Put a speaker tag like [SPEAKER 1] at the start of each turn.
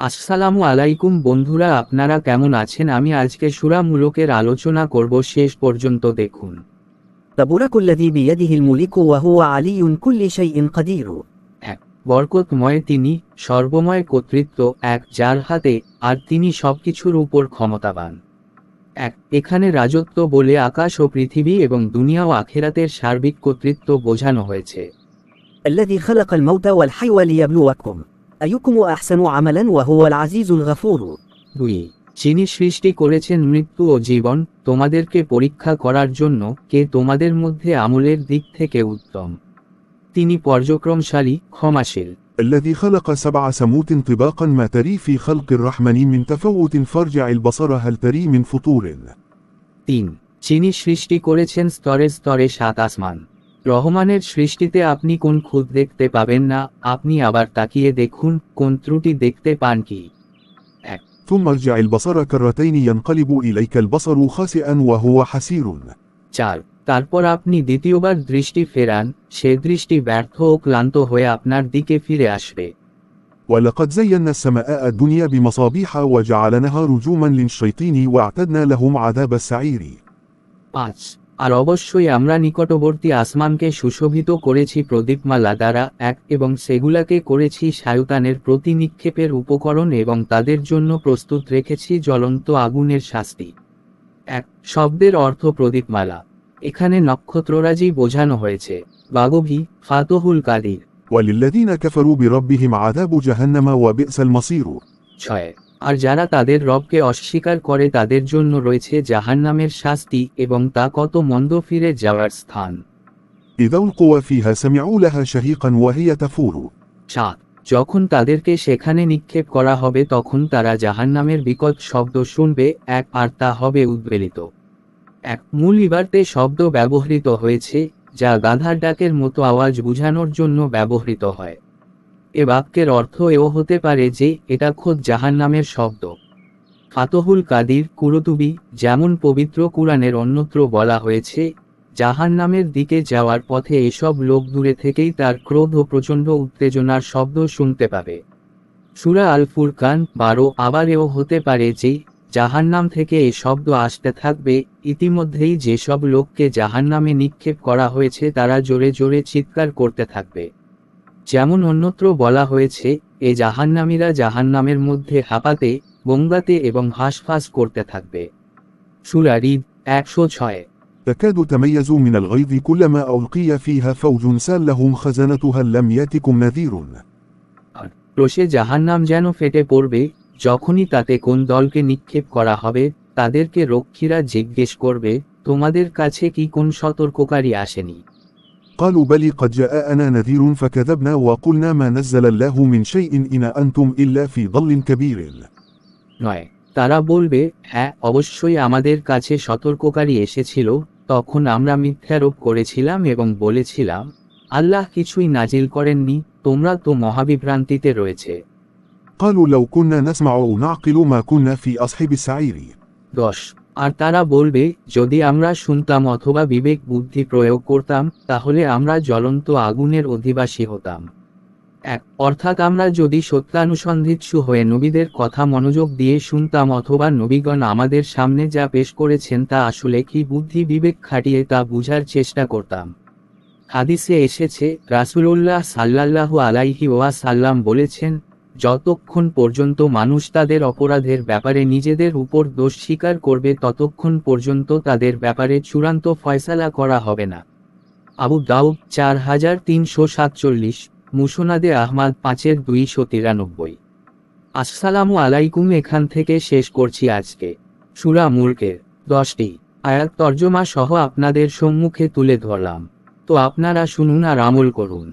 [SPEAKER 1] আসসালামু আলাইকুম বন্ধুরা আপনারা কেমন আছেন আমি আজকে সুরা মুলকের আলোচনা করব শেষ পর্যন্ত দেখুন
[SPEAKER 2] تبارك الذي بيده الملك وهو علي كل شيء قدير
[SPEAKER 1] এক বরকতময় তিনি সর্বময় কর্তৃত্ব এক যার হাতে আর তিনি সবকিছুর উপর ক্ষমতাবান এক এখানে রাজত্ব বলে আকাশ ও পৃথিবী এবং দুনিয়া ও আখেরাতের সার্বিক কর্তৃত্ব বোঝানো হয়েছে
[SPEAKER 2] الذي خلق الموت والحي ليبلوكم أيكم أحسن عملا وهو العزيز الغفور
[SPEAKER 1] দুই যিনি সৃষ্টি করেছেন মৃত্যু ও জীবন তোমাদেরকে পরীক্ষা করার জন্য কে তোমাদের মধ্যে আমলের দিক থেকে উত্তম তিনি পর্যক্রমশালী ক্ষমাশীল
[SPEAKER 3] الذي خلق سبع سموت طباقا ما تري في خلق الرحمن من تفوت فارجع البصر هل تري من فطور
[SPEAKER 1] তিন যিনি সৃষ্টি করেছেন স্তরে স্তরে সাত আসমান রহমানের সৃষ্টিতে আপনি কোন খুদ দেখতে পাবেন না আপনি আবার তাকিয়ে দেখুন কোন ত্রুটি দেখতে পান কি এক
[SPEAKER 3] ثم ارجع البصر كرتين ينقلب إليك البصر خاسئا وهو حسير
[SPEAKER 1] চার তারপর আপনি দ্বিতীয়বার দৃষ্টি ফেরান সে দৃষ্টি ব্যর্থ ও ক্লান্ত হয়ে আপনার দিকে ফিরে আসবে
[SPEAKER 3] ولقد زينا السماء الدنيا بمصابيح وجعلناها رجوما للشياطين واعتدنا لهم عذاب السعير
[SPEAKER 1] পাঁচ আর অবশ্যই আমরা নিকটবর্তী আসমানকে সুশোভিত করেছি প্রদীপমালা দ্বারা এক এবং সেগুলাকে করেছি সায়ুতানের প্রতি নিক্ষেপের উপকরণ এবং তাদের জন্য প্রস্তুত রেখেছি জ্বলন্ত আগুনের শাস্তি এক শব্দের অর্থ প্রদীপমালা এখানে নক্ষত্ররাজি বোঝানো হয়েছে বাগভি ফাতহুল কাদির
[SPEAKER 3] وللذين كفروا بربهم عذاب جهنم وبئس المصير
[SPEAKER 1] ছয় আর যারা তাদের রবকে অস্বীকার করে তাদের জন্য রয়েছে জাহান্নামের শাস্তি এবং তা কত মন্দ ফিরে যাওয়ার স্থান
[SPEAKER 3] إذا ألقوا فيها سمعوا لها شهيقا وهي تفور
[SPEAKER 1] সাত যখন তাদেরকে সেখানে নিক্ষেপ করা হবে তখন তারা জাহান্নামের বিকট শব্দ শুনবে এক আর তা হবে উদ্বেলিত এক মূল ইবারতে শব্দ ব্যবহৃত হয়েছে যা গাধার ডাকের মতো আওয়াজ বুঝানোর জন্য ব্যবহৃত হয় এ বাক্যের অর্থ এও হতে পারে যে, এটা খোদ জাহান্নামের শব্দ। ফাতহুল কাদির কুরতুবি, যেমন পবিত্র কুরআনের অন্যত্র বলা হয়েছে, জাহান্নামের দিকে যাওয়ার পথে এসব লোক দূরে থেকেই তার ক্রোধ ও প্রচণ্ড উত্তেজনার শব্দ শুনতে পাবে। সুরা আল ফুরকান বারো আবার এও হতে পারে যে, জাহান্নাম থেকে এ শব্দ আসতে থাকবে, ইতিমধ্যেই যেসব লোককে জাহান্নামে নিক্ষেপ করা হয়েছে তারা জোরে জোরে চিৎকার করতে থাকবে। যেমন অন্যত্র বলা হয়েছে এ জাহান্নামীরা জাহান্নামের মধ্যে হাঁপাতে বঙ্গাতে এবং হাঁসফাঁস করতে থাকবে সুরা রিদ একশো ছয়
[SPEAKER 3] تكاد تميز من الغيظ كلما ألقي فيها فوج سالهم خزنتها لم ياتكم نذير
[SPEAKER 1] রোষে জাহান্নাম যেন ফেটে পড়বে যখনই তাতে কোন দলকে নিক্ষেপ করা হবে তাদেরকে রক্ষীরা জিজ্ঞেস করবে তোমাদের কাছে কি কোন সতর্ককারী আসেনি
[SPEAKER 3] قالوا بل قد جاءنا نذير فكذبنا وقلنا ما نزل الله من شيء إن أنتم إلا في ضل كبير
[SPEAKER 1] নয় তারা বলবে হ্যাঁ অবশ্যই আমাদের কাছে সতর্ককারী এসেছিল তখন আমরা মিথ্যারোপ করেছিলাম এবং বলেছিলাম আল্লাহ কিছুই নাজিল করেননি তোমরা তো মহাবিভ্রান্তিতে রয়েছে
[SPEAKER 3] قالوا لو كنا نسمع أو نعقل ما كنا في أصحاب السعير
[SPEAKER 1] দশ আর তারা বলবে, যদি আমরা শুনতাম অথবা বিবেক বুদ্ধি প্রয়োগ করতাম, তাহলে আমরা জ্বলন্ত আগুনের অধিবাসী হতাম। এক, অর্থাৎ আমরা যদি সত্যানুসন্ধিৎসু হয়ে নবীদের কথা মনোযোগ দিয়ে শুনতাম অথবা নবীগণ আমাদের সামনে যা পেশ করেছেন তা আসলে কি বুদ্ধি বিবেক খাটিয়ে তা বুঝার চেষ্টা করতাম। হাদিসে এসেছে, রাসূলুল্লাহ সাল্লাল্লাহু আলাইহি ওয়া সাল্লাম বলেছেন যতক্ষণ পর্যন্ত মানুষ তাদের অপরাধের ব্যাপারে নিজেদের উপর দোষ স্বীকার করবে ততক্ষণ পর্যন্ত তাদের ব্যাপারে চূড়ান্ত ফয়সালা করা হবে না। আবু দাউদ চার হাজার তিনশো সাতচল্লিশ, মুসোনাদে আহমাদ পাঁচের দুইশো তিরানব্বই। আসসালামু আলাইকুম, এখান থেকে শেষ করছি আজকে। সুরা মুলকের দশটি আয়াত তর্জমা সহ আপনাদের সম্মুখে তুলে ধরলাম। তো আপনারা শুনুন আর আমল করুন।